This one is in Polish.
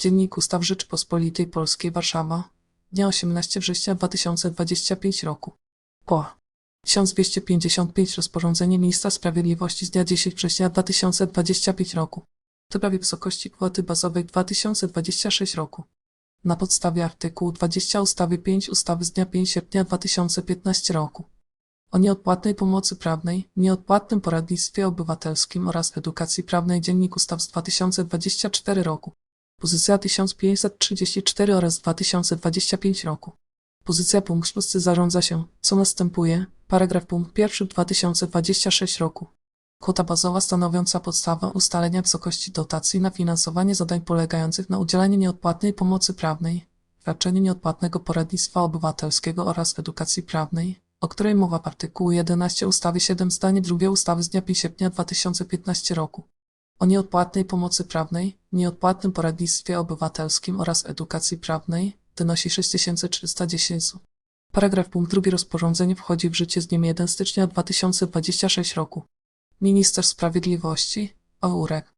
Dziennik Ustaw Rzeczypospolitej Polskiej Warszawa, dnia 18 września 2025 roku. Po 1255 rozporządzenie Ministra Sprawiedliwości z dnia 10 września 2025 roku. W sprawie wysokości kwoty bazowej 2026 roku. Na podstawie artykułu 20 ustawy 5 ustawy z dnia 5 sierpnia 2015 roku o nieodpłatnej pomocy prawnej, nieodpłatnym poradnictwie obywatelskim oraz edukacji prawnej Dziennik Ustaw z 2024 roku. Pozycja 1534 oraz 2025 roku. Pozycja punkt szósty zarządza się, co następuje, paragraf punkt pierwszy 2026 roku. Kwota bazowa stanowiąca podstawę ustalenia wysokości dotacji na finansowanie zadań polegających na udzielaniu nieodpłatnej pomocy prawnej, świadczeniu nieodpłatnego poradnictwa obywatelskiego oraz edukacji prawnej, o której mowa w artykułu 11 ustawy 7 zdanie drugie ustawy z dnia 5 sierpnia 2015 roku o nieodpłatnej pomocy prawnej, nieodpłatnym poradnictwie obywatelskim oraz edukacji prawnej wynosi 6310 zł. Paragraf punkt drugi rozporządzenie wchodzi w życie z dniem 1 stycznia 2026 roku. Minister Sprawiedliwości, OUREK,